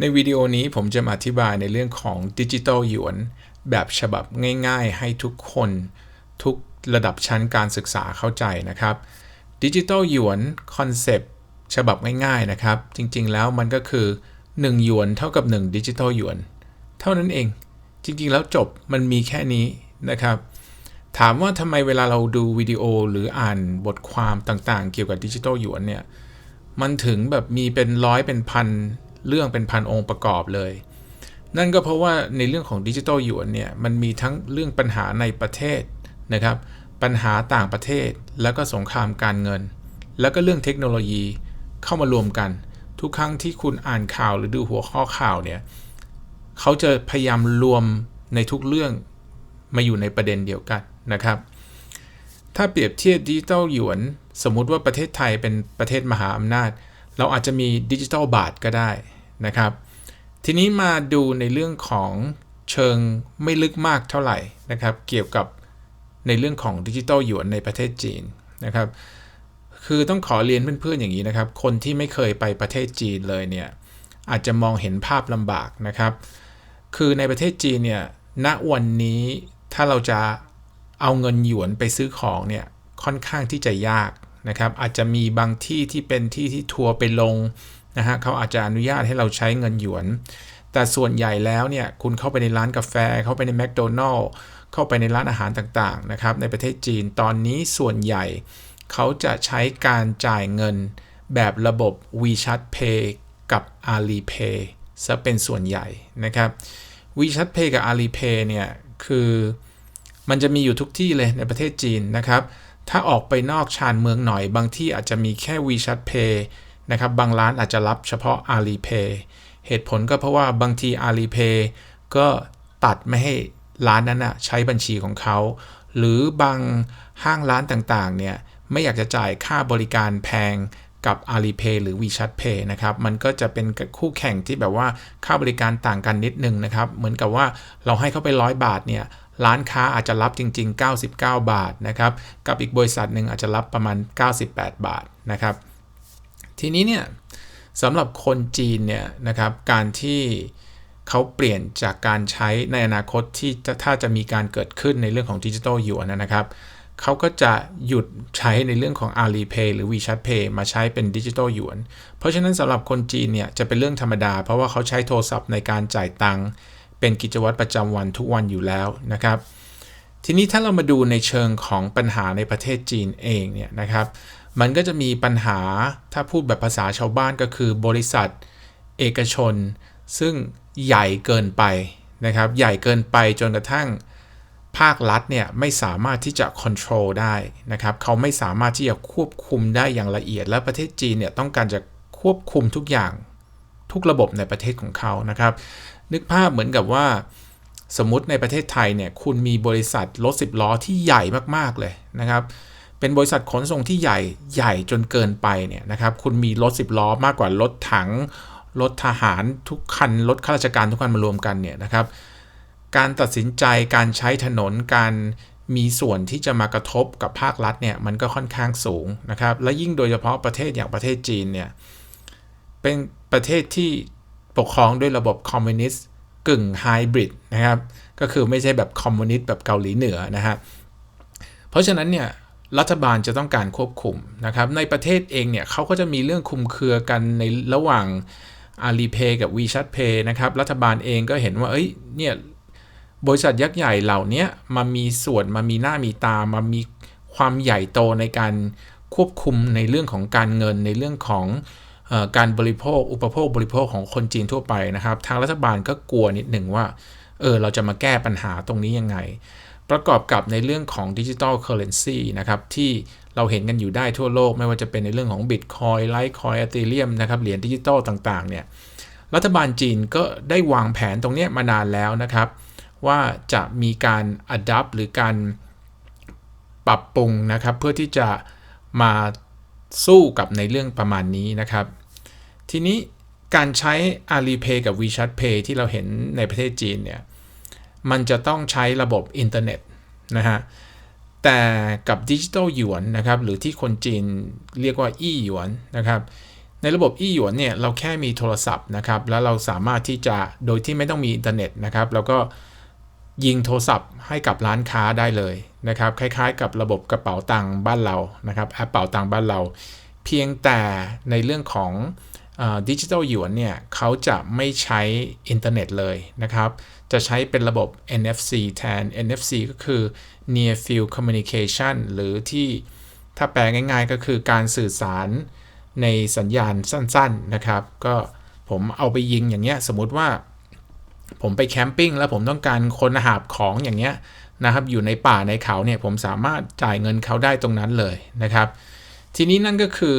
ในวิดีโอนี้ผมจะมาอธิบายในเรื่องของดิจิ t a ลหยวนแบบฉบับง่าย ๆ ให้ทุกคนทุกระดับชั้นการศึกษาเข้าใจนะครับดิจิ t a ลหยวนคอนเซปต์ฉบับง่ายๆนะครับ จริงๆแล้วมันก็คือ 1 หยวนเท่ากับ 1 ดิจิ t a ลหยวน เท่านั้นเองจริงๆแล้วจบมันมีแค่นี้นะครับ ถามว่าทำไมเวลาเราดูวิดีโอหรืออ่านบทความต่างๆ เกี่ยวกับดิจิ t a ลหยวนเนี่ยมันถึงแบบมีเป็นร้อยเป็นพัน เรื่องเป็นพันองค์ประกอบเลย นั่นก็เพราะว่าในเรื่องของดิจิทัลหยวนเนี่ยมันมีทั้งเรื่องปัญหาในประเทศนะครับ ปัญหาต่างประเทศ แล้วก็สงครามการเงิน แล้วก็เรื่องเทคโนโลยีเข้ามารวมกัน ทุกครั้งที่คุณอ่านข่าวหรือดูหัวข้อข่าวเนี่ยเขาจะพยายามรวมในทุกเรื่องมาอยู่ในประเด็นเดียวกันนะครับ ถ้าเปรียบเทียบดิจิทัลหยวน สมมุติว่าประเทศไทยเป็นประเทศมหาอำนาจ เราอาจจะมีดิจิทัลบาทก็ได้นะครับ ทีนี้มาดูในเรื่องของเชิงไม่ลึกมากเท่าไหร่นะครับ เกี่ยวกับในเรื่องของดิจิทัลหยวนในประเทศจีนนะครับ คือต้องขอเรียนเพื่อนๆอย่างนี้นะครับ คนที่ไม่เคยไปประเทศจีนเลยเนี่ยอาจจะมองเห็นภาพลำบากนะครับ คือในประเทศจีนเนี่ยณวันนี้ถ้าเราจะเอาเงินหยวนไปซื้อของเนี่ยค่อนข้างที่จะยาก นะครับอาจจะมีบางที่ที่เป็นที่ที่ทัวร์ไปลงนะฮะเขาอาจจะอนุญาตให้เราใช้เงินหยวน แต่ส่วนใหญ่แล้วเนี่ยคุณเข้าไปในร้านกาแฟ เข้าไปในแมคโดนัลล์เข้าไปในร้านอาหารต่างๆนะครับในประเทศจีนตอนนี้ส่วนใหญ่ เขาจะใช้การจ่ายเงินแบบระบบ WeChat Pay กับ Alipay ซะเป็นส่วนใหญ่นะครับ WeChat Pay กับ Alipay เนี่ยคือมันจะมีอยู่ทุกที่เลยในประเทศจีนนะครับ ถ้าออกไปนอกชานเมืองหน่อย บางที่อาจจะมีแค่ WeChat Pay นะครับบางร้านอาจจะรับเฉพาะ Alipay เหตุผลก็เพราะว่าบางที Alipay ก็ตัดไม่ให้ร้านนั้นนะใช้บัญชีของเขา หรือบางห้างร้านต่างๆเนี่ยไม่อยากจะจ่ายค่าบริการแพงกับ Alipay หรือ WeChat Pay นะครับ มันก็จะเป็นคู่แข่งที่แบบว่าค่าบริการต่างกันนิดนึงนะครับ เหมือนกับว่าเราให้เขาไปร้อยบาทเนี่ย ร้านค้าอาจจะรับจริง ๆ 99 บาทนะครับกับอีกบริษัทหนึ่งอาจจะรับประมาณ 98 บาทนะครับ ทีนี้เนี่ยสำหรับคนจีนเนี่ยนะครับการที่เขาเปลี่ยนจากการใช้ในอนาคตที่ถ้าจะมีการเกิดขึ้นในเรื่องของดิจิทัลยวนนะครับเขาก็จะหยุดใช้ในเรื่องของ Alipay หรือ WeChat Pay มาใช้เป็นดิจิทัลหยวน เพราะฉะนั้นสำหรับคนจีนเนี่ยจะเป็นเรื่องธรรมดา เพราะว่าเขาใช้โทรศัพท์ในการจ่ายตังค์ เป็นกิจวัตรประจำวันทุกวันอยู่แล้วนะครับ ทีนี้ถ้าเรามาดูในเชิงของปัญหาในประเทศจีนเองเนี่ยนะครับ มันก็จะมีปัญหาถ้าพูดแบบภาษาชาวบ้านก็คือบริษัท เอกชน ซึ่งใหญ่เกินไปนะครับ ใหญ่เกินไปจนกระทั่งภาครัฐเนี่ยไม่สามารถที่จะควบคุมได้นะครับ เขาไม่สามารถที่จะควบคุมได้อย่างละเอียด และประเทศจีนเนี่ยต้องการจะควบคุมทุกอย่าง ทุกระบบในประเทศของเขานะครับ นึกภาพเหมือนกับว่า สมมติในประเทศไทยเนี่ยคุณมีบริษัทรถสิบล้อที่ใหญ่มากๆเลยนะครับเป็นบริษัทขนส่งที่ใหญ่ใหญ่จนเกินไปเนี่ยนะครับคุณมีรถสิบล้อมากกว่ารถถังรถทหารทุกคันรถข้าราชการทุกคันมารวมกันเนี่ยนะครับ การตัดสินใจการใช้ถนนการมีส่วนที่จะมากระทบกับภาครัฐเนี่ยมันก็ค่อนข้างสูงนะครับ และยิ่งโดยเฉพาะประเทศอย่างประเทศจีนเนี่ยเป็น ประเทศที่ปกครองด้วยระบบคอมมิวนิสต์กึ่งไฮบริดนะครับ ก็คือไม่ใช่แบบคอมมิวนิสต์แบบเกาหลีเหนือนะฮะ เพราะฉะนั้นเนี่ยรัฐบาลจะต้องการควบคุมนะครับ ในประเทศเองเนี่ยเขาก็จะมีเรื่องคุมเครือกันในระหว่าง Alipay กับ WeChat Pay นะครับ รัฐบาลเองก็เห็นว่า เอ้ย เนี่ย บริษัทยักษ์ใหญ่เหล่านี้มามีส่วนมามีหน้ามีตา มามีความใหญ่โตในการควบคุมในเรื่องของการเงินในเรื่องของ การบริโภคอุปโภคบริโภคของคนจีนทั่วไปนะครับ ทางรัฐบาลก็กลัวนิดหนึ่งว่าเออเราจะมาแก้ปัญหาตรงนี้ยังไง ประกอบกับในเรื่องของดิจิทัลเคอร์เรนซีนะครับที่เราเห็นกันอยู่ได้ทั่วโลก ไม่ว่าจะเป็นในเรื่องของบิตคอยไลท์คอยอเทเรียมนะครับเหรียญดิจิทัลต่างๆเนี่ยรัฐบาลจีนก็ได้วางแผนตรงนี้มานานแล้วนะครับ ว่าจะมีการ adapt หรือการปรับปรุงนะครับ เพื่อที่จะมาสู้กับในเรื่องประมาณนี้นะครับ ทีนี้การใช้ Alipay กับ WeChat Pay ที่เราเห็นในประเทศจีนเนี่ย มันจะต้องใช้ระบบอินเทอร์เน็ตนะฮะ แต่กับดิจิทัลหยวนนะครับ หรือที่คนจีนเรียกว่าอี้หยวนนะครับในในระบบอี้หยวนเนี่ย เราแค่มีโทรศัพท์นะครับ แล้วเราสามารถที่จะ โดยที่ไม่ต้องมีอินเทอร์เน็ตนะครับ แล้วก็ยิงโทรศัพท์ให้กับร้านค้าได้เลยนะครับ คล้ายๆ กับระบบกระเป๋าตังค์บ้านเรา นะครับ แอปเป๋าตังค์บ้านเรา เพียงแต่ในเรื่องของ ดิจิทัลหยวนเนี่ยเขาจะไม่ใช้อินเทอร์เน็ตเลยนะครับ จะใช้เป็นระบบ NFC แทน NFC ก็คือ Near Field Communication หรือที่ถ้าแปลง่ายๆก็คือการสื่อสารในสัญญาณสั้นๆนะครับ ก็ผมเอาไปยิงอย่างเงี้ยสมมติว่า ผมไปแคมปิ้งแล้วผมต้องการคนหาบของอย่างเงี้ยนะครับ อยู่ในป่าในเขาเนี่ยผมสามารถจ่ายเงินเขาได้ตรงนั้นเลยนะครับ ทีนี้นั่นก็คือ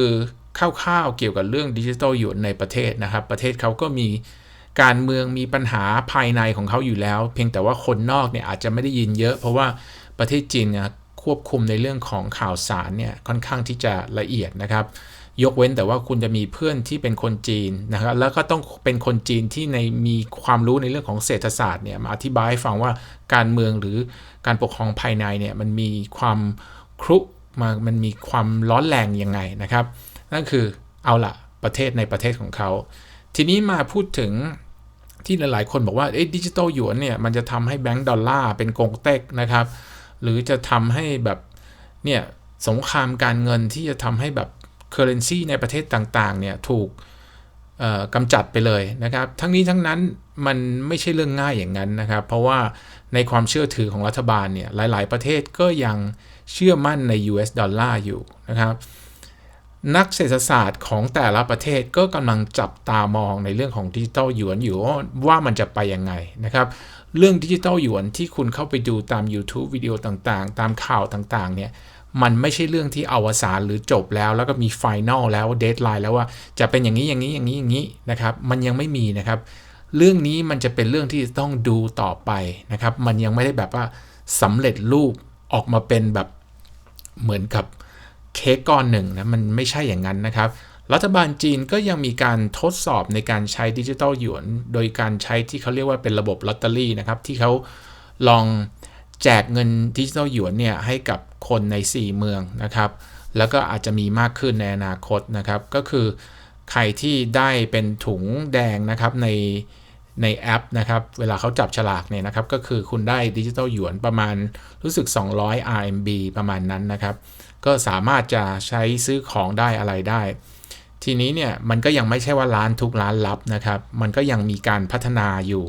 คร่าวๆเกี่ยวกับเรื่องดิจิทัลอยู่ในประเทศนะครับ ประเทศเขาก็มีการเมืองมีปัญหาภายในของเขาอยู่แล้ว เพียงแต่ว่าคนนอกเนี่ยอาจจะไม่ได้ยินเยอะ เพราะว่าประเทศจีนเนี่ยควบคุมในเรื่องของข่าวสารเนี่ยค่อนข้างที่จะละเอียดนะครับ ยกเว้นแต่ว่าคุณจะมีเพื่อนที่เป็นคนจีนนะครับแล้วก็ต้องเป็นคนจีนที่ในมีความรู้ในเรื่องของเศรษฐศาสตร์เนี่ยมาอธิบายให้ฟังว่าการเมืองหรือการปกครองภายในเนี่ยมันมีความครุมามันมีความร้อนแรงยังไงนะครับ นั่นคือเอาละประเทศในประเทศของเขา ทีนี้มาพูดถึงที่หลาย ๆ คนบอกว่าดิจิตอลหยวนเนี่ยมันจะทำให้แบงก์ดอลลาร์เป็นกงเต็กนะครับ หรือจะทำให้แบบเนี่ยสงครามการเงินที่จะทำให้แบบเคอร์เรนซีในประเทศต่าง ๆ เนี่ยถูกกำจัดไปเลยนะครับ ทั้งนี้ทั้งนั้นมันไม่ใช่เรื่องง่ายอย่างนั้นนะครับ เพราะว่าในความเชื่อถือของรัฐบาลเนี่ยหลาย ๆ ประเทศก็ยังเชื่อมั่นใน US ดอลลาร์อยู่นะครับ นักเศรษฐศาสตร์ของแต่ละประเทศก็กำลังจับตามองในเรื่องของดิจิตอลหยวนอยู่ว่ามันจะไปยังไงนะครับ เรื่องดิจิตอลหยวนที่คุณเข้าไปดูตาม YouTube วิดีโอต่างๆ ตามข่าวต่างๆ เนี่ยมันไม่ใช่เรื่องที่อวสานหรือจบแล้ว แล้วก็มีไฟแนลแล้วเดทไลน์แล้วว่าจะเป็นอย่างนี้อย่างนี้อย่างนี้อย่างนี้นะครับมันยังไม่มีนะครับ เรื่องนี้มันจะเป็นเรื่องที่ต้องดูต่อไปนะครับ มันยังไม่ได้แบบว่าสำเร็จรูปออกมาเป็นแบบเหมือนกับ เค้กก้อนหนึ่งนะมันไม่ใช่อย่างนั้นนะครับ รัฐบาลจีนก็ยังมีการทดสอบในการใช้ดิจิตอลหยวน โดยการใช้ที่เขาเรียกว่าเป็นระบบลอตเตอรี่นะครับ ที่เขาลองแจกเงินดิจิตอลหยวนเนี่ยให้กับคนใน 4 เมืองนะครับ แล้วก็อาจจะมีมากขึ้นในอนาคตนะครับ ก็คือใครที่ได้เป็นถุงแดงนะครับในในแอปนะครับ เวลาเขาจับฉลากเนี่ยนะครับ ก็คือคุณได้ดิจิตอลหยวนประมาณรู้สึก 200 RMB ประมาณนั้นนะครับ ก็สามารถจะใช้ซื้อของได้อะไรได้ ทีนี้เนี่ยมันก็ยังไม่ใช่ว่าร้านทุกร้านรับนะครับ มันก็ยังมีการพัฒนาอยู่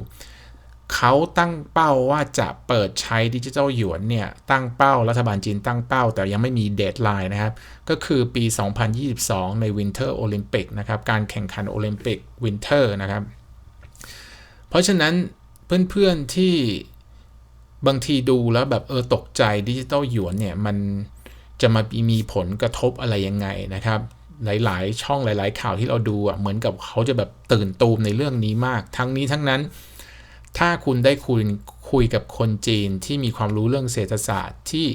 เขาตั้งเป้าว่าจะเปิดใช้ดิจิทัลหยวนเนี่ยตั้งเป้ารัฐบาลจีนตั้งเป้า แต่ยังไม่มีเดทไลน์นะครับ ก็คือปี 2022 ในวินเทอร์โอลิมปิกนะครับ การแข่งขันโอลิมปิกวินเทอร์นะครับ เพราะฉะนั้นเพื่อนๆที่บางทีดูแล้วแบบเออตกใจดิจิตอลหยวนเนี่ยมัน จะมามีผลกระทบอะไรยังไงนะครับ หลาย ๆ ช่องหลาย ๆ ข่าวที่เราดูอะเหมือนกับเขาจะแบบตื่นตูมในเรื่องนี้มาก ทั้งนี้ทั้งนั้น ถ้าคุณได้คุยคุยกับคนจีนที่มีความรู้เรื่องเศรษฐศาสตร์ที่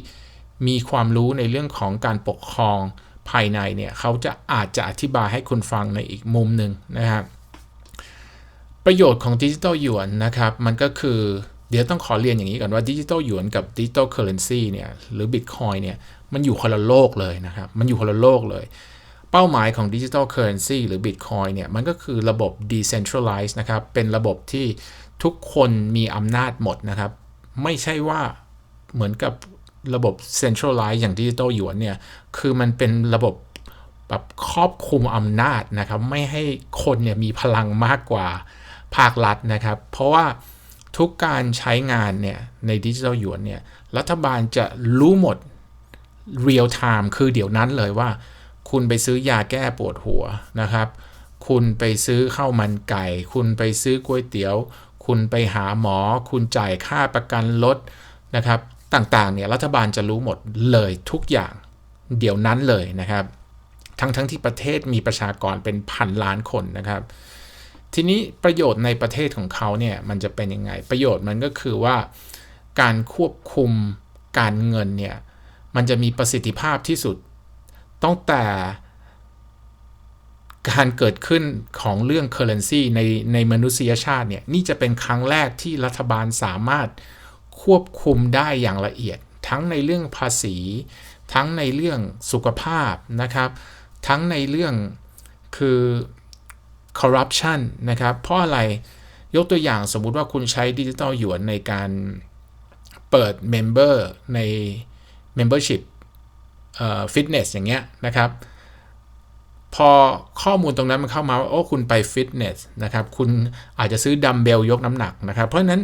มีความรู้ในเรื่องของการปกครองภายในเนี่ยเขาจะอาจจะอธิบายให้คุณฟังในอีกมุมหนึ่งนะครับประโยชน์ของดิจิตอลหยวนนะครับ มันก็คือ เดี๋ยวต้องขอเรียนอย่างนี้ก่อนว่าดิจิตอลหยวนกับดิจิตอลเคอร์เรนซีเนี่ยหรือบิตคอยเนี่ยมันอยู่คนละโลกเลยนะครับ มันอยู่คนละโลกเลย เป้าหมายของดิจิทัลเคอร์เรนซีหรือ Bitcoin เนี่ยมันก็คือระบบ decentralized นะครับ เป็นระบบที่ทุกคนมีอำนาจหมดนะครับ ไม่ใช่ว่าเหมือนกับระบบ centralized อย่างดิจิทัลหยวนเนี่ยคือมันเป็นระบบแบบครอบคุมอำนาจนะครับ ไม่ให้คนเนี่ยมีพลังมากกว่าภาครัฐนะครับ เพราะว่า ทุกการใช้งานเนี่ยในดิจิทัลหยวนเนี่ยรัฐบาลจะรู้หมดเรียลไทม์คือเดี๋ยวนั้นเลยว่า คุณไปซื้อยาแก้ปวดหัวนะครับ คุณไปซื้อข้าวมันไก่ คุณไปซื้อก๋วยเตี๋ยว คุณไปหาหมอ คุณจ่ายค่าประกันรถนะครับต่างๆเนี่ยรัฐบาลจะรู้หมดเลยทุกอย่างเดี๋ยวนั้นเลยนะครับ ทั้งทั้งที่ประเทศมีประชากรเป็นพันล้านคนนะครับ ทีนี้ประโยชน์ในประเทศของเขาเนี่ยมันจะเป็นยังไง ประโยชน์มันก็คือว่าการควบคุมการเงินเนี่ยมันจะมีประสิทธิภาพที่สุดตั้งแต่การเกิดขึ้นของเรื่อง Currency ในในมนุษยชาติเนี่ยนี่จะเป็นครั้งแรกที่รัฐบาลสามารถควบคุมได้อย่างละเอียด ทั้งในเรื่องภาษี ทั้งในเรื่องสุขภาพนะครับ ทั้งในเรื่องคือ corruption นะครับ เพราะอะไรยกตัวอย่างสมมุติว่าคุณใช้ดิจิตอลหยวนในการเปิด Member ใน Membership ฟิตเนสอย่างเงี้ยนะครับ พอข้อมูลตรงนั้นมันเข้ามาว่าโอ้คุณไปฟิตเนสนะครับ คุณอาจจะซื้อดัมเบลยกน้ำหนักนะครับ เพราะฉะนั้น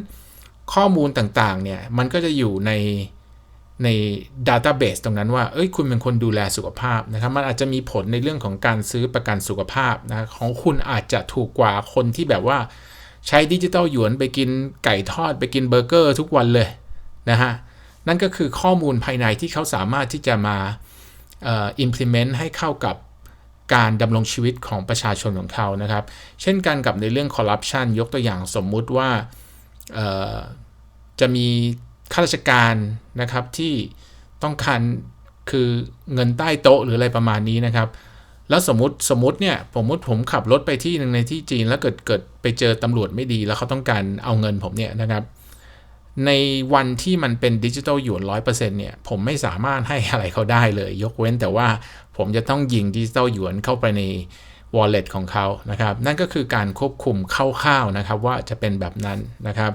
ข้อมูลต่างๆเนี่ยมันก็จะอยู่ใน ในดัตต้าเบสตรงนั้นว่าเอ้ยคุณเป็นคนดูแลสุขภาพนะครับ มันอาจจะมีผลในเรื่องของการซื้อประกันสุขภาพนะของคุณอาจจะถูกกว่าคนที่แบบว่า ใช้ดิจิตอลหยวนไปกินไก่ทอดไปกินเบอร์เกอร์ทุกวันเลยนะฮะนั่นก็คือข้อมูลภายในที่เขาสามารถที่จะมา implement ให้เข้ากับการดำรงชีวิตของประชาชนของเขานะครับ เช่นกันกับในเรื่องคอร์รัปชันยกตัวอย่างสมมุติว่าจะมี ข้าราชการนะครับที่ต้องการคือเงินใต้โต๊ะหรืออะไรประมาณนี้นะครับ แล้วสมมติสมมติเนี่ยผมมติผมขับรถไปที่หนึ่งในที่จีนแล้วเกิดเกิดไปเจอตำรวจไม่ดี แล้วเขาต้องการเอาเงินผมเนี่ยนะครับ ในวันที่มันเป็นดิจิทัลหยวนร้อยเปอร์เซ็นต์เนี่ยผมไม่สามารถให้อะไรเขาได้เลย ยกเว้นแต่ว่าผมจะต้องยิงดิจิทัลหยวนเข้าไปใน wallet ของเขานะครับ นั่นก็คือการควบคุมคร่าวๆนะครับว่าจะเป็นแบบนั้นนะครับ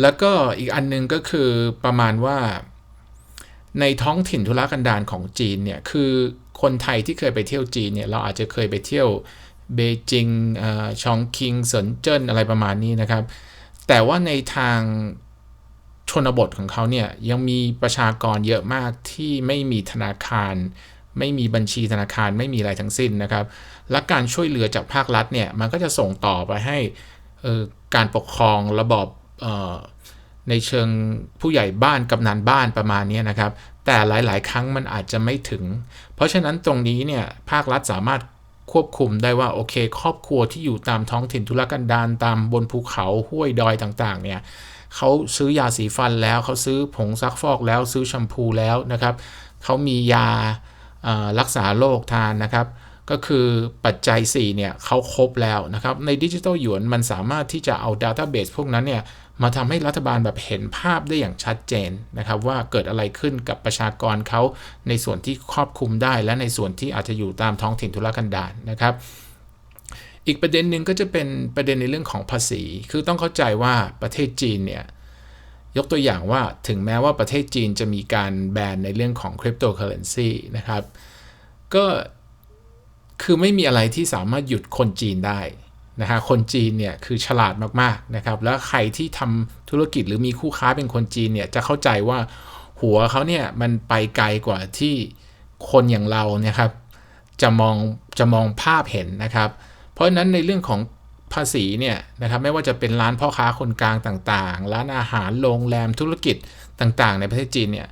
แล้วก็อีกอันนึงก็คือประมาณว่า ในท้องถิ่นธุรกันดารของจีนเนี่ยคือคนไทยที่เคยไปเที่ยวจีนเนี่ยเราอาจจะเคยไปเที่ยวเบจิงชองคิงเซินเจิ้นอะไรประมาณนี้นะครับ แต่ว่าในทางชนบทของเขาเนี่ยยังมีประชากรเยอะมากที่ไม่มีธนาคาร ไม่มีบัญชีธนาคารไม่มีอะไรทั้งสิ้นนะครับ และการช่วยเหลือจากภาครัฐเนี่ยมันก็จะส่งต่อไปให้การปกครองระบอบ ในเชิงผู้ใหญ่บ้านกำนันบ้านประมาณนี้นะครับ แต่หลายๆ ครั้งมันอาจจะไม่ถึง เพราะฉะนั้นตรงนี้เนี่ยภาครัฐสามารถควบคุมได้ว่าโอเค ครอบครัวที่อยู่ตามท้องถิ่นทุรกันดารตามบนภูเขาห้วยดอยต่างๆ เนี่ยเขาซื้อยาสีฟันแล้วเขาซื้อผงซักฟอกแล้วซื้อแชมพูแล้วนะครับเขามียารักษาโรคทานนะครับ ก็คือปัจจัย 4 เนี่ยเขาครบแล้วนะครับ ในดิจิทัลหยวนมันสามารถที่จะเอาดัตต้าเบสพวกนั้นเนี่ยมาทำให้รัฐบาลแบบเห็นภาพได้อย่างชัดเจนนะครับ ว่าเกิดอะไรขึ้นกับประชากรเขาในส่วนที่ครอบคลุมได้ และในส่วนที่อาจจะอยู่ตามท้องถิ่นธุรกันดารนะครับ อีกประเด็นหนึ่งก็จะเป็นประเด็นในเรื่องของภาษี คือต้องเข้าใจว่าประเทศจีนเนี่ยยกตัวอย่างว่าถึงแม้ว่าประเทศจีนจะมีการแบนในเรื่องของคริปโตเคอเรนซีนะครับก็ คือไม่มีอะไรที่สามารถหยุดคนจีนได้นะฮะคนจีนเนี่ยคือฉลาดมากๆนะครับ แล้วใครที่ทำธุรกิจหรือมีคู่ค้าเป็นคนจีนเนี่ยจะเข้าใจว่าหัวเขาเนี่ยมันไปไกลกว่าที่คนอย่างเราเนี่ยครับจะมองจะมองภาพเห็นนะครับ เพราะฉะนั้นในเรื่องของภาษีเนี่ยนะครับไม่ว่าจะเป็นร้านพ่อค้าคนกลางต่างๆ ร้านอาหารโรงแรมธุรกิจต่างๆ ในประเทศจีนเนี่ย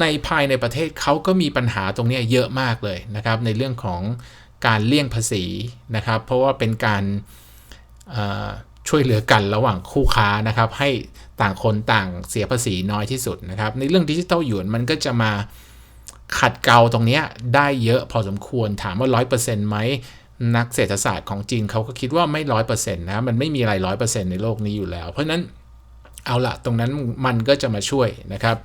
ในภายในประเทศเขาก็มีปัญหาตรงนี้เยอะมากเลยนะครับในเรื่องของการเลี่ยงภาษีนะครับ เพราะว่าเป็นการช่วยเหลือกันระหว่างคู่ค้านะครับ ให้ต่างคนต่างเสียภาษีน้อยที่สุดนะครับ ในเรื่องดิจิทัลหยวนมันก็จะมาขัดเกลาตรงนี้ได้เยอะพอสมควรถามว่า 100%ไหมนักเศรษฐศาสตร์ของจีนเขาก็คิดว่าไม่ร้อยเปอร์เซ็นต์นะมันไม่มีอะไรร้อยเปอร์เซ็นต์ในโลกนี้อยู่แล้ว เพราะนั้นเอาละตรงนั้นมันก็จะมาช่วยนะครับ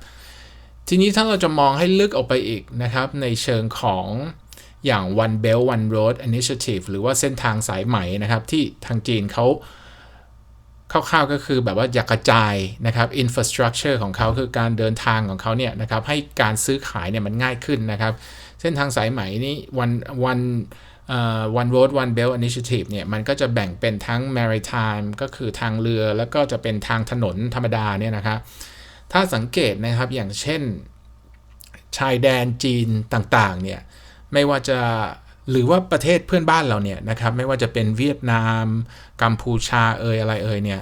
ทีนี้ถ้าเราจะมองให้ลึกออกไปอีกนะครับ ในเชิงของอย่าง One Belt One Road Initiative หรือว่าเส้นทางสายไหมนะครับ ที่ทางจีนเขาคร่าวๆก็คือแบบว่าอยากกระจายนะครับ infrastructure ของเขาคือการเดินทางของเขาเนี่ยนะครับให้การซื้อขายเนี่ยมันง่ายขึ้นนะครับ เส้นทางสายไหมนี้ One One One Road One Belt Initiative เนี่ยมันก็จะแบ่งเป็นทั้ง maritime ก็คือทางเรือแล้วก็จะเป็นทางถนนธรรมดาเนี่ยนะครับ ถ้าสังเกตนะครับอย่างเช่นชายแดนจีนต่างๆเนี่ยไม่ว่าจะหรือว่าประเทศเพื่อนบ้านเราเนี่ยนะครับไม่ว่าจะเป็นเวียดนาม กัมพูชาเอยอะไรเอยเนี่ย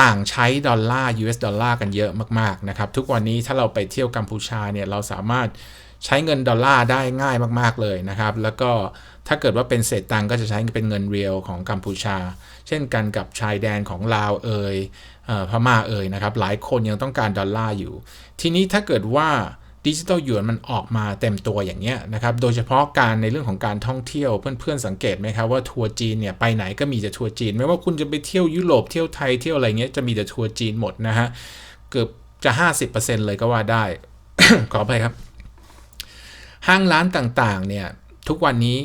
ต่างใช้ดอลลาร์ US ดอลลาร์กันเยอะมากๆนะครับทุกวันนี้ถ้าเราไปเที่ยวกัมพูชาเนี่ยเราสามารถใช้เงินดอลลาร์ได้ง่ายมากๆเลยนะครับ แล้วก็ถ้าเกิดว่าเป็นเศษตังก็จะใช้เป็นเงินเรียวของกัมพูชา เช่นกันกับชายแดนของลาวเอย พม่าเอ่ยนะครับ หลายคนยังต้องการดอลลาร์อยู่ ทีนี้ถ้าเกิดว่าดิจิตอลหยวนมันออกมาเต็มตัวอย่างเงี้ยนะครับ โดยเฉพาะการในเรื่องของการท่องเที่ยวเพื่อนๆสังเกตไหมครับว่าทัวร์จีนเนี่ยไปไหนก็มีแต่ทัวร์จีน ไม่ว่าคุณจะไปเที่ยวยุโรปเที่ยวไทยเที่ยวอะไรเงี้ยจะมีแต่ทัวร์จีนหมดนะฮะเกือบจะ 50%เลยก็ว่าได้ ขอไปครับ ห้างร้านต่างๆเนี่ยทุกวันนี้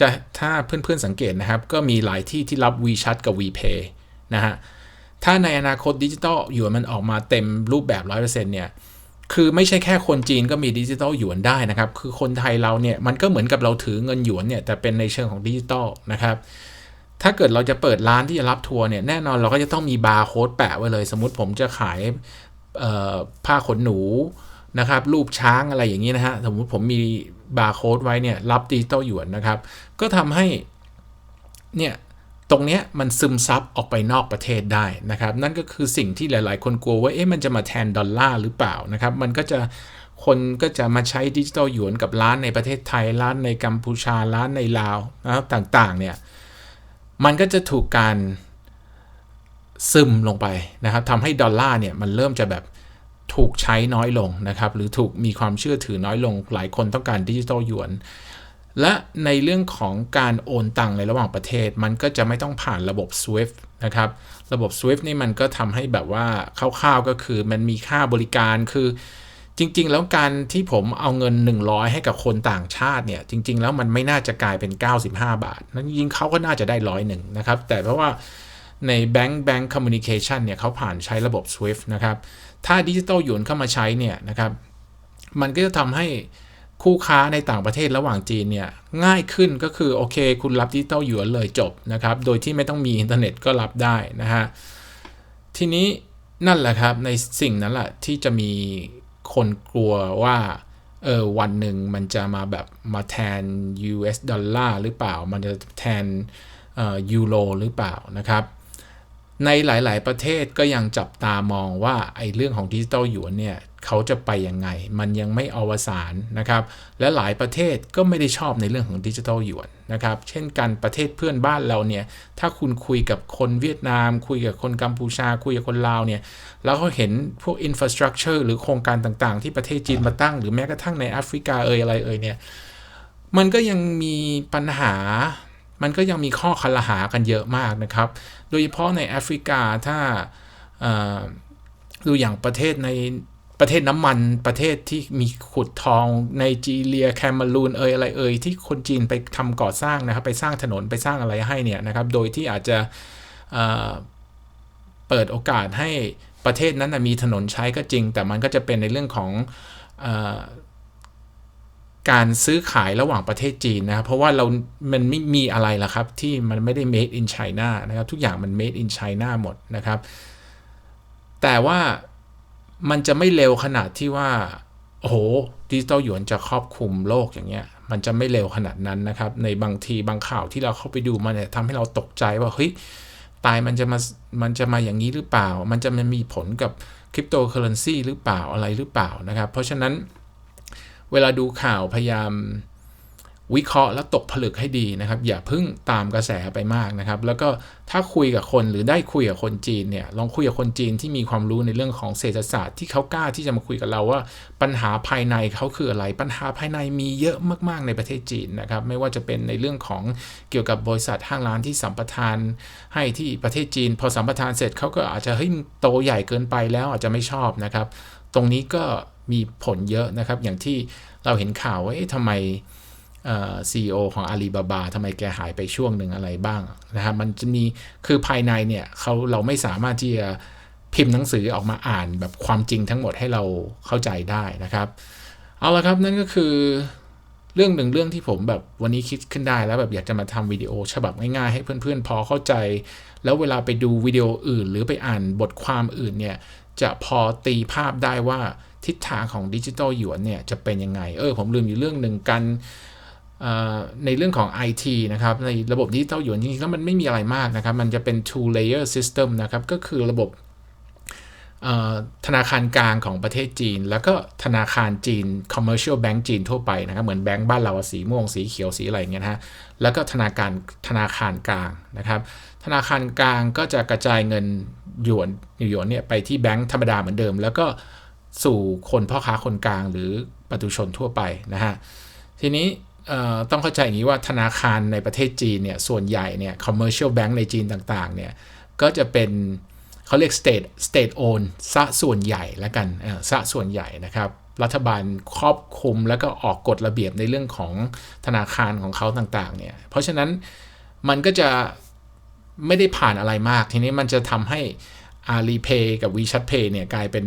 จะถ้าเพื่อนๆสังเกตนะครับ ก็มีหลายที่ที่รับ WeChat กับ WePay นะฮะ ถ้าในอนาคตดิจิตอลหยวนมันออกมาเต็มรูปแบบ 100%เนี่ย คือไม่ใช่แค่คนจีนก็มีดิจิตอลหยวนได้นะครับ คือคนไทยเราเนี่ยมันก็เหมือนกับเราถือเงินหยวนเนี่ยแต่เป็นในเชิงของดิจิตอลนะครับถ้าเกิดเราจะเปิดร้านที่จะรับทัวร์เนี่ยแน่นอนเราก็จะต้องมีบาร์โค้ดแปะไว้เลย สมมติผมจะขายผ้าขนหนูนะครับรูปช้างอะไรอย่างนี้นะฮะสมมติผมมีบาร์โค้ดไว้เนี่ยรับดิจิตอลหยวนนะครับ ก็ทำให้เนี่ย ตรงนี้มันซึมซับออกไปนอกประเทศได้นะครับ นั่นก็คือสิ่งที่หลาย ๆ คนกลัวว่าเอ๊ะมันจะมาแทนดอลลาร์หรือเปล่านะครับ มันก็จะคนก็จะมาใช้ดิจิตอลหยวนกับร้านในประเทศไทยร้านในกัมพูชาร้านในลาวนะครับต่าง ๆ เนี่ยมันก็จะถูกการซึมลงไปนะครับทำให้ดอลลาร์เนี่ยมันเริ่มจะแบบถูกใช้น้อยลงนะครับ หรือถูกมีความเชื่อถือน้อยลง หลายคนต้องการดิจิตอลหยวน และในเรื่องของการโอนตังในระหว่างประเทศ มันก็จะไม่ต้องผ่านระบบ SWIFT นะครับ ระบบ SWIFT นี่มันก็ทำให้แบบว่าคร่าวๆก็คือมันมีค่าบริการคือจริง ๆ แล้วการที่ผมเอาเงิน 100 ให้กับคนต่างชาติเนี่ยจริง ๆ แล้วมันไม่น่าจะกลายเป็น 95 บาท นั้นยิงเขาก็น่าจะได้ร้อยหนึ่งนะครับ แต่เพราะว่าใน Bank Bank Communication เนี่ยเขาผ่านใช้ระบบ SWIFT นะครับ ถ้าดิจิตอลหยวนเข้ามาใช้เนี่ยนะครับ มันก็จะทำให้ คู่ค้าในต่างประเทศระหว่างจีนเนี่ยง่ายขึ้นก็คือโอเค คุณรับดิจิตอลหยวนเลยจบนะครับ โดยที่ไม่ต้องมีอินเทอร์เน็ตก็รับได้นะฮะ ทีนี้นั่นแหละครับในสิ่งนั้นแหละที่จะมีคนกลัวว่าเออวันหนึ่งมันจะมาแบบมาแทน US ดอลลาร์หรือเปล่า มันจะแทนยูโรหรือเปล่านะครับ ในหลาย ๆ ประเทศก็ยังจับตามองว่าไอ้เรื่องของดิจิตอลหยวนเนี่ยเขาจะไปยังไง มันยังไม่อวสานนะครับ และหลายประเทศก็ไม่ได้ชอบในเรื่องของดิจิทัลหยวนนะครับ เช่นกันประเทศเพื่อนบ้านเราเนี่ย ถ้าคุณคุยกับคนเวียดนาม คุยกับคนกัมพูชา คุยกับคนลาวเนี่ย แล้วเขาเห็นพวกอินฟราสตรักเจอร์หรือโครงการต่างๆ ที่ประเทศจีนมาตั้ง หรือแม้กระทั่งในแอฟริกาเอ่ยอะไรเอ่ยเนี่ย มันก็ยังมีปัญหา มันก็ยังมีข้อคลหากันเยอะมากนะครับ ดยเฉพาะในแอฟริกาถ้าดูอย่างประเทศในประเทศน้ำมันประเทศที่มีขุดทองในจีเรียแคมารูนเอยอะไรเอยที่คนจีนไปทำก่อสร้างนะครับ ไปสร้างถนนไปสร้างอะไรให้เนี่ยนะครับ โดยที่อาจจะเปิดโอกาสให้ประเทศนั้นมีถนนใช้ก็จริง แต่มันก็จะเป็นในเรื่องของ การซื้อขายระหว่างประเทศจีนนะครับเพราะว่าเรา มันไม่มีอะไรละครับ ที่มันไม่ได้ made in China นะครับ ทุกอย่างมัน made in China หมดนะครับ แต่ว่ามันจะไม่เร็วขนาดที่ว่า โอ้โหดิจิตอลหยวนจะครอบคลุมโลกอย่างเงี้ย มันจะไม่เร็วขนาดนั้นนะครับ ในบางทีบางข่าวที่เราเข้าไปดูมันเนี่ยทำให้เราตกใจว่าเฮ้ยตายมันจะมา มันจะมาอย่างนี้หรือเปล่า มันจะมันมีผลกับคริปโตเคอเรนซีหรือเปล่าอะไรหรือเปล่านะครับ เพราะฉะนั้น เวลาดูข่าวพยายามวิเคราะห์แล้วตกผลึกให้ดีนะครับ อย่าพึ่งตามกระแสไปมากนะครับ แล้วก็ถ้าคุยกับคนหรือได้คุยกับคนจีนเนี่ยลองคุยกับคนจีนที่มีความรู้ในเรื่องของเศรษฐศาสตร์ที่เขากล้าที่จะมาคุยกับเราว่า ปัญหาภายในเขาคืออะไร ปัญหาภายในมีเยอะมาก ๆในประเทศจีนนะครับ ไม่ว่าจะเป็นในเรื่องของเกี่ยวกับบริษัทห้างร้านที่สัมปทาน ให้ที่ประเทศจีน พอสัมปทานเสร็จเขาก็อาจจะเฮ้ยโตใหญ่เกินไปแล้วอาจจะไม่ชอบนะครับ ตรงนี้ก็ มีผลเยอะนะครับ อย่างที่เราเห็นข่าวว่าทำไมซีอีโอของอาลีบาบาทำไมแกหายไปช่วงหนึ่งอะไรบ้างนะครับมันจะมีคือภายในเนี่ยเขาเราไม่สามารถที่จะพิมพ์หนังสือออกมาอ่านแบบความจริงทั้งหมดให้เราเข้าใจได้นะครับ เอาละครับนั่นก็คือเรื่องหนึ่งเรื่องที่ผมแบบวันนี้คิดขึ้นได้แล้วแบบอยากจะมาทำวิดีโอฉบับง่ายๆให้เพื่อนๆ พอเข้าใจ แล้วเวลาไปดูวิดีโออื่น หรือไปอ่านบทความอื่นเนี่ยจะพอตีภาพได้ว่า ทิศทางของดิจิทัลหยวนเนี่ยจะเป็นยังไง เออผมลืมอยู่เรื่องหนึ่งกันในเรื่องของ IT นะครับ ในระบบดิจิตอลหยวนจริงๆแล้วมันไม่มีอะไรมากนะครับ มันจะเป็น two layer system นะครับ ก็คือระบบธนาคารกลางของประเทศจีน แล้วก็ธนาคารจีน commercial bank จีนทั่วไปนะครับ เหมือนแบงก์บ้านเราสีม่วงสีเขียวสีอะไรเงี้ยนะฮะ แล้วก็ธนาคารธนาคารกลางนะครับ ธนาคารกลางก็จะกระจายเงินหยวนหยวนเนี่ยไปที่แบงก์ธรรมดาเหมือนเดิม แล้วก็ สู่คนพ่อค้าคนกลางหรือประชาชนทั่วไปนะฮะทีนี้ต้องเข้าใจอย่างนี้ว่าธนาคารในประเทศจีนเนี่ยส่วนใหญ่เนี่ย commercial bank ในจีนต่างๆเนี่ยก็จะเป็นเขาเรียก state state owned ซะส่วนใหญ่แล้วกันซะส่วนใหญ่นะครับ รัฐบาลครอบคุมแล้วก็ออกกฎระเบียบในเรื่องของธนาคารของเขาต่างๆเนี่ยเพราะฉะนั้นมันก็จะไม่ได้ผ่านอะไรมาก ทีนี้มันจะทำให้ Alipay กับ WeChat Pay เนี่ยกลายเป็น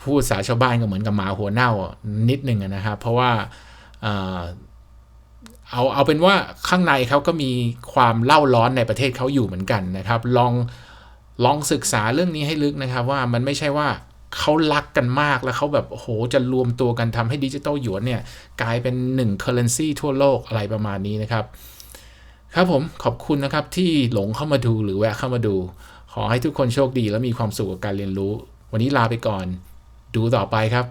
ผู้ภาษาชาวบ้านก็เหมือนกับหมาหัวเน่านิดนึงนะครับ เพราะว่าเอาเอาเป็นว่าข้างในเขาก็มีความเล่าร้อนในประเทศเขาอยู่เหมือนกันนะครับ ลองลองศึกษาเรื่องนี้ให้ลึกนะครับ ว่ามันไม่ใช่ว่าเขารักกันมากแล้วเขาแบบโหจะรวมตัวกันทำให้ดิจิตอลหยวนเนี่ย กลายเป็นหนึ่งเคอร์เรนซีทั่วโลกอะไรประมาณนี้นะครับ ครับผมขอบคุณนะครับที่หลงเข้ามาดูหรือแวะเข้ามาดู ขอให้ทุกคนโชคดีและมีความสุขกับการเรียนรู้ วันนี้ลาไปก่อน ดูต่อไปครับ